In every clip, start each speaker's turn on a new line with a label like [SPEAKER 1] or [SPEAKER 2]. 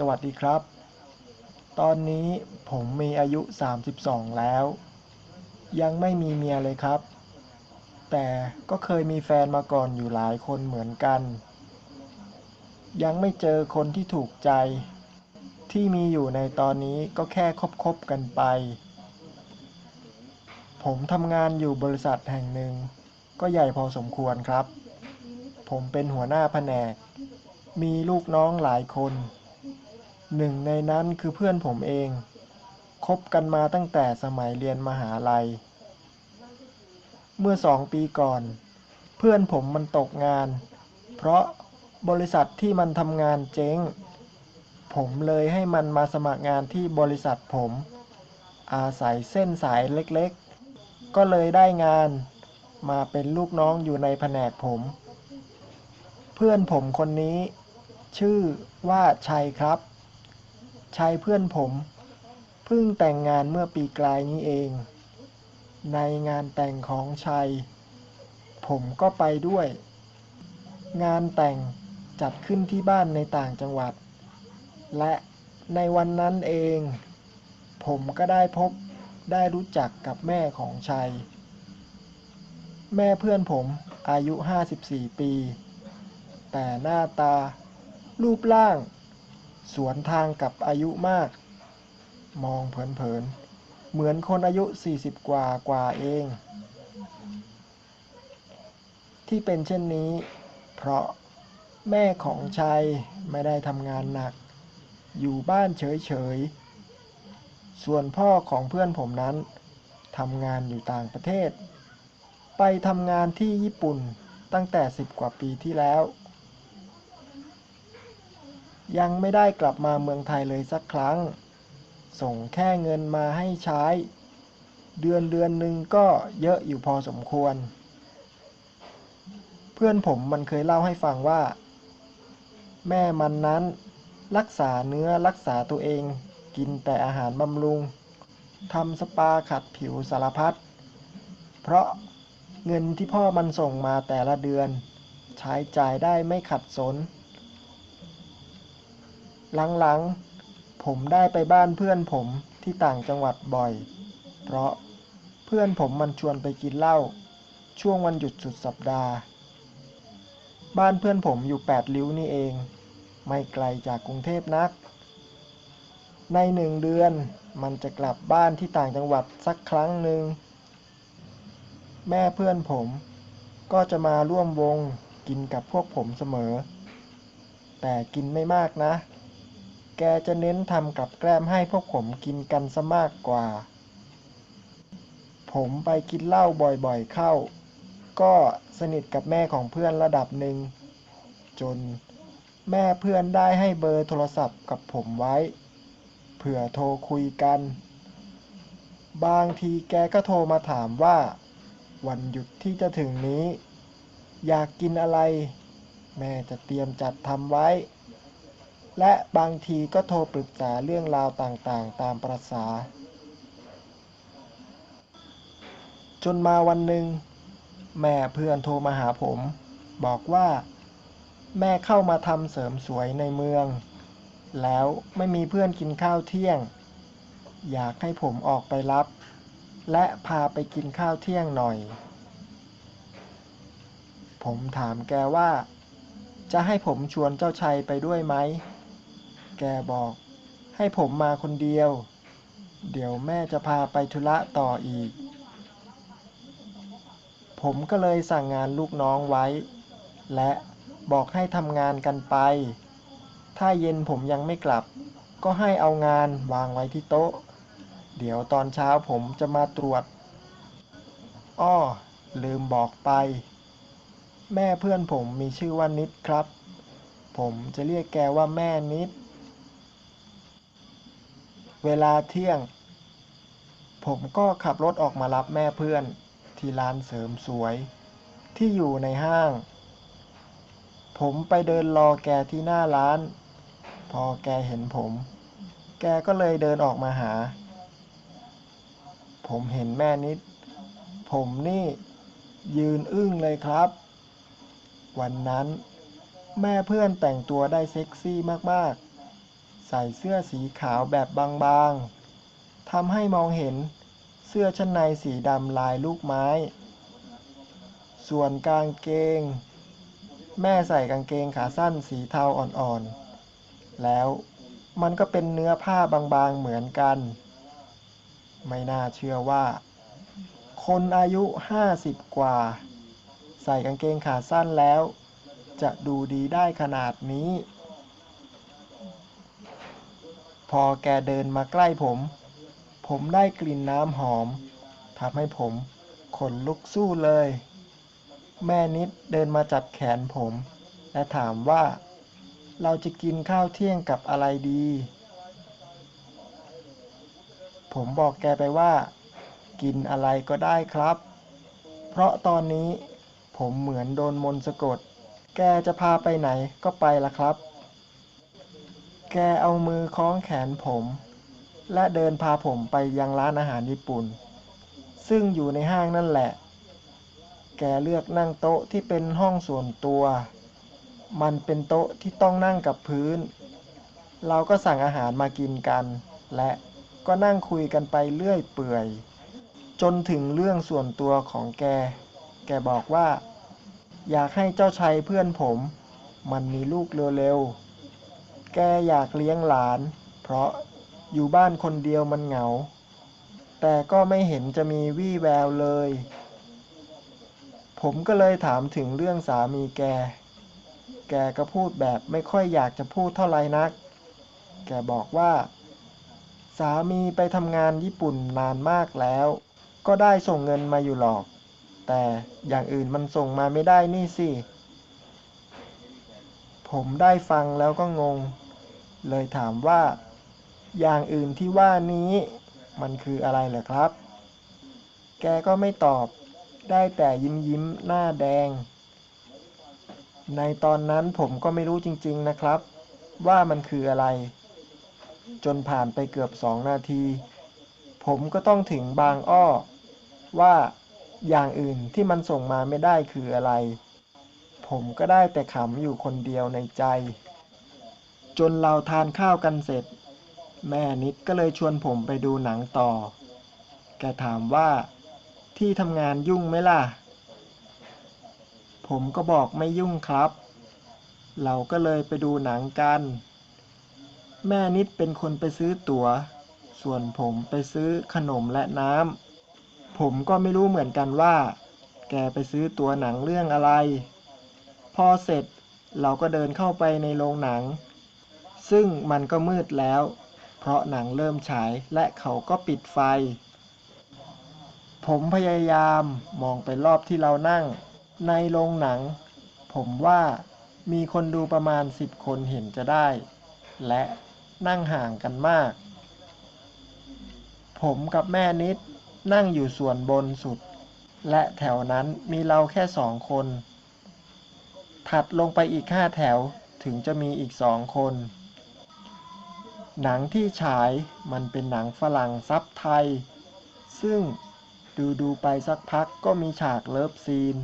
[SPEAKER 1] สวัสดีครับ ตอนนี้ผมมีอายุ 32 แล้ว ยังไม่มีเมียเลยครับ แต่ก็เคยมีแฟนมาก่อนอยู่หลายคนเหมือนกัน ยังไม่เจอคนที่ถูกใจ ที่มีอยู่ในตอนนี้ก็แค่คบๆกันไป ผมทำงานอยู่บริษัทแห่งหนึ่ง ก็ใหญ่พอสมควรครับ ผมเป็นหัวหน้าแผนก มีลูกน้องหลายคน หนึ่งในนั้นคือเพื่อนผมเอง คบกันมาตั้งแต่สมัยเรียนมหาลัย เมื่อสองปีก่อน เพื่อนผมมันตกงาน เพราะบริษัทที่มันทำงานเจ๊ง ผมเลยให้มันมาสมัครงานที่บริษัทผม อาศัยเส้นสายเล็กๆ ก็เลยได้งานมาเป็นลูกน้องอยู่ในแผนกผม เพื่อนผมคนนี้ ชื่อว่าชัยครับ ชัยเพื่อนผมเพิ่งแต่งงานเมื่อปีกลายนี้เอง ในงานแต่งของชัย ผมก็ไปด้วย งานแต่งจัดขึ้นที่บ้านในต่างจังหวัด และในวันนั้นเอง ผมก็ได้พบได้รู้จักกับแม่ของชัย แม่เพื่อนผมอายุ 54 ปี แต่หน้าตารูปร่าง สวนทางกับอายุมาก มองเผินๆ เหมือนคนอายุ 40 กว่ากว่าเอง ที่เป็นเช่นนี้ เพราะแม่ของชัยไม่ได้ทำงานหนัก อยู่บ้านเฉยๆ ส่วนพ่อของเพื่อนผมนั้นทำงานอยู่ต่างประเทศ ไปทำงานที่ญี่ปุ่นตั้งแต่ 10 กว่าปีที่แล้ว ยังไม่ได้กลับมาเมืองไทยเลยสักครั้ง ส่งแค่เงินมาให้ใช้ เดือนเดือนหนึ่งก็เยอะอยู่พอสมควร เพื่อนผมมันเคยเล่าให้ฟังว่า แม่มันนั้นรักษาเนื้อรักษาตัวเอง กินแต่อาหารบำรุงทำสปาขัดผิวสารพัด เพราะเงินที่พ่อมันส่งมาแต่ละเดือน ใช้จ่ายได้ไม่ขัดสน หลังๆ ผมได้ไปบ้านเพื่อนผมที่ต่างจังหวัดบ่อย เพราะเพื่อนผมมันชวนไปกินเหล้าช่วงวันหยุดสุดสัปดาห์ บ้านเพื่อนผมอยู่แปดริ้วนี่เอง ไม่ไกลจากกรุงเทพนัก ในหนึ่งเดือนมันจะกลับบ้านที่ต่างจังหวัดสักครั้งหนึ่ง แม่เพื่อนผมก็จะมาร่วมวงกินกับพวกผมเสมอ แต่กินไม่มากนะ แกจะเน้นทำกับแกล้มให้พวกผมกินกันซะมากกว่า ผมไปกินเหล้าบ่อยๆเข้า ก็สนิทกับแม่ของเพื่อนระดับหนึ่ง จนแม่เพื่อนได้ให้เบอร์โทรศัพท์กับผมไว้ เผื่อโทรคุยกัน บางทีแกก็โทรมาถามว่า วันหยุดที่จะถึงนี้ อยากกินอะไร แม่จะเตรียมจัดทำไว้ และบางทีก็โทรปรึกษาเรื่องราวต่างๆ ตามประษา จนมาวันหนึ่ง แม่เพื่อนโทรมาหาผม บอกว่า แม่เข้ามาทำเสริมสวยในเมือง แล้วไม่มีเพื่อนกินข้าวเที่ยง อยากให้ผมออกไปรับ และพาไปกินข้าวเที่ยงหน่อย ผมถามแกว่าจะให้ผมชวนเจ้าชัยไปด้วยไหม แกบอก ให้ผมมาคนเดียว เดี๋ยวแม่จะพาไปธุระต่ออีก ผมก็เลยสั่งงานลูกน้องไว้ และบอกให้ทำงานกันไป ถ้าเย็นผมยังไม่กลับ ก็ให้เอางานวางไว้ที่โต๊ะ เดี๋ยวตอนเช้าผมจะมาตรวจ อ้อ ลืมบอกไป แม่เพื่อนผมมีชื่อว่านิดครับ ผมจะเรียกแกว่าแม่นิด เวลาเที่ยง ผมก็ขับรถออกมารับแม่เพื่อน ที่ร้านเสริมสวย ที่อยู่ในห้าง ผมไปเดินรอแกที่หน้าร้าน พอแกเห็นผม แกก็เลยเดินออกมาหา ผมเห็นแม่นิด ผมนี่ยืนอึ้งเลยครับ วันนั้น แม่เพื่อนแต่งตัวได้เซ็กซี่มากๆ ใส่เสื้อสีขาวแบบบางๆ ทำให้มองเห็นเสื้อชั้นในสีดำลายลูกไม้ ส่วนกางเกง แม่ใส่กางเกงขาสั้นสีเทาอ่อนๆ แล้วมันก็เป็นเนื้อผ้าบางๆเหมือนกัน ไม่น่าเชื่อว่า คนอายุห้าสิบกว่า ใส่กางเกงขาสั้นแล้ว จะดูดีได้ขนาดนี้ พอแกเดินมาใกล้ผม ผมได้กลิ่นน้ำหอมทำให้ผมขนลุกสู้เลย แม่นิดเดินมาจับแขนผม และถามว่า เราจะกินข้าวเที่ยงกับอะไรดี ผมบอกแกไปว่า กินอะไรก็ได้ครับ เพราะตอนนี้ผมเหมือนโดนมนต์สะกด แกจะพาไปไหนก็ไปละครับ แกเอามือคล้องแขนผม และเดินพาผมไปยังร้านอาหารญี่ปุ่น ซึ่งอยู่ในห้างนั่นแหละ แกเลือกนั่งโต๊ะที่เป็นห้องส่วนตัว มันเป็นโต๊ะที่ต้องนั่งกับพื้น เราก็สั่งอาหารมากินกัน และก็นั่งคุยกันไปเรื่อยเปื่อย จนถึงเรื่องส่วนตัวของแก แกบอกว่า อยากให้เจ้าชัยเพื่อนผม มันมีลูกเร็วๆ แกอยากเลี้ยงหลาน เพราะอยู่บ้านคนเดียวมันเหงา แต่ก็ไม่เห็นจะมีวี่แววเลย ผมก็เลยถามถึงเรื่องสามีแก แกก็พูดแบบไม่ค่อยอยากจะพูดเท่าไหร่นัก แกบอกว่า สามีไปทำงานญี่ปุ่นนานมากแล้ว ก็ได้ส่งเงินมาอยู่หรอก แต่อย่างอื่นมันส่งมาไม่ได้นี่สิผมได้ฟังแล้วก็งง เลยถามว่า อย่างอื่นที่ว่านี้ มันคืออะไรเหรอครับ แกก็ไม่ตอบ ได้แต่ยิ้มยิ้มหน้าแดง ในตอนนั้นผมก็ไม่รู้จริง ๆนะครับ ว่ามันคืออะไร จนผ่านไปเกือบสองนาที ผมก็ต้องถึงบางอ้อ ว่าอย่างอื่นที่มันส่งมาไม่ได้คืออะไร ผมก็ได้แต่ขำอยู่คนเดียวในใจ จนเราทานข้าวกันเสร็จ แม่นิดก็เลยชวนผมไปดูหนังต่อ แกถามว่าที่ทำงานยุ่งไหมล่ะ ผมก็บอกไม่ยุ่งครับ เราก็เลยไปดูหนังกัน แม่นิดเป็นคนไปซื้อตั๋ว ส่วนผมไปซื้อขนมและน้ำ ผมก็ไม่รู้เหมือนกันว่า แกไปซื้อตั๋วหนังเรื่องอะไร พอเสร็จเราก็เดินเข้าไปในโรงหนัง ซึ่งมันก็มืดแล้ว เพราะหนังเริ่มฉายและเขาก็ปิดไฟ ผมพยายามมองไปรอบที่เรานั่ง ในโรงหนัง ผมว่ามีคนดูประมาณสิบคนเห็นจะได้ และนั่งห่างกันมาก ผมกับแม่นิดนั่งอยู่ส่วนบนสุด และแถวนั้นมีเราแค่สองคน ถัดลงไปอีกห้าแถวถึงจะมีอีกสองคน หนังที่ฉายมันเป็นหนังฝรั่งซับไทย ซึ่งดูดูไปสักพักก็มีฉากเลิฟซีน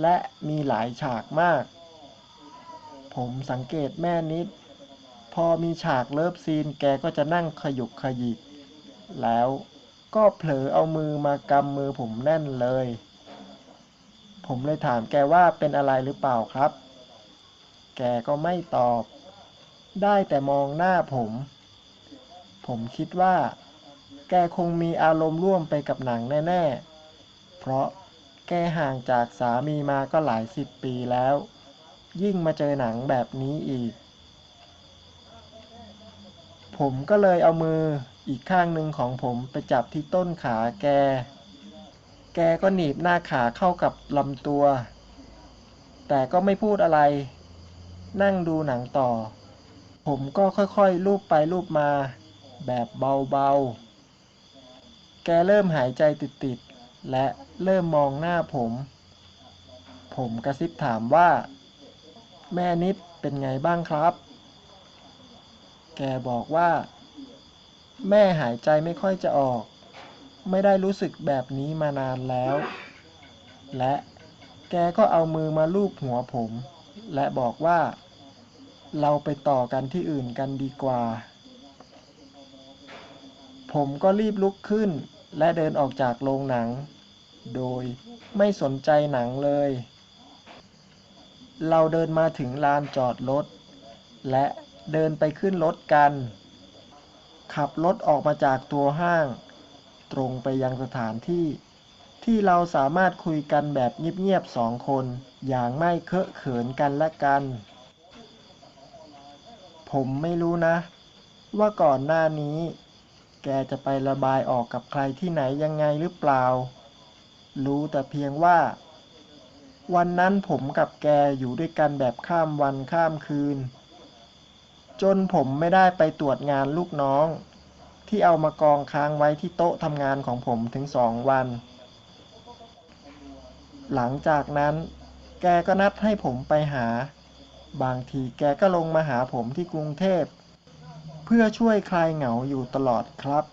[SPEAKER 1] และมีหลายฉากมาก ผมสังเกตแม่นิด พอมีฉากเลิฟซีนแกก็จะนั่งขยุกขยิก แล้วก็เผลอเอามือมากำมือผมแน่นเลย ผมเลยถามแกว่าเป็นอะไรหรือเปล่าครับ แกก็ไม่ตอบ ได้แต่มองหน้าผม ผมคิดว่า แกคงมีอารมณ์ร่วมไปกับหนังแน่ ๆ เพราะแกห่างจากสามีมาก็หลายสิบปีแล้ว ยิ่งมาเจอหนังแบบนี้อีก ผมก็เลยเอามืออีกข้างหนึ่งของผมไปจับที่ต้นขาแก แกก็หนีบหน้าขาเข้ากับลำตัว แต่ก็ไม่พูดอะไร นั่งดูหนังต่อ ผมก็ค่อยๆ ลูบไปลูบมา แบบเบาๆ แกเริ่มหายใจติดๆ และเริ่มมองหน้าผม ผมกระซิบถามว่า แม่นิดเป็นไงบ้างครับ แกบอกว่า แม่หายใจไม่ค่อยจะออก ไม่ได้รู้สึกแบบนี้มานานแล้ว และแกก็เอามือมาลูบหัวผม และบอกว่า เราไปต่อกันที่อื่นกันดีกว่า ผมก็รีบลุกขึ้นและเดินออกจากโรงหนัง โดยไม่สนใจหนังเลย เราเดินมาถึงลานจอดรถ และเดินไปขึ้นรถกัน ขับรถออกมาจากตัวห้าง ตรงไปยังสถานที่ ที่เราสามารถคุยกันแบบเงียบๆสองคนอย่างไม่เคอะเขินกันและกัน ผมไม่รู้นะ ว่าก่อนหน้านี้ แกจะไประบายออกกับใครที่ไหนยังไงหรือเปล่า รู้แต่เพียงว่า วันนั้นผมกับแกอยู่ด้วยกันแบบข้ามวันข้ามคืน จนผมไม่ได้ไปตรวจงานลูกน้อง ที่เอามากองค้างไว้ที่โต๊ะทำงานของผมถึงสองวัน หลังจากนั้น แกก็นัดให้ผมไปหา บางทีแกก็ลงมาหาผมที่กรุงเทพ เพื่อช่วยคลายเหงาอยู่ตลอดครับ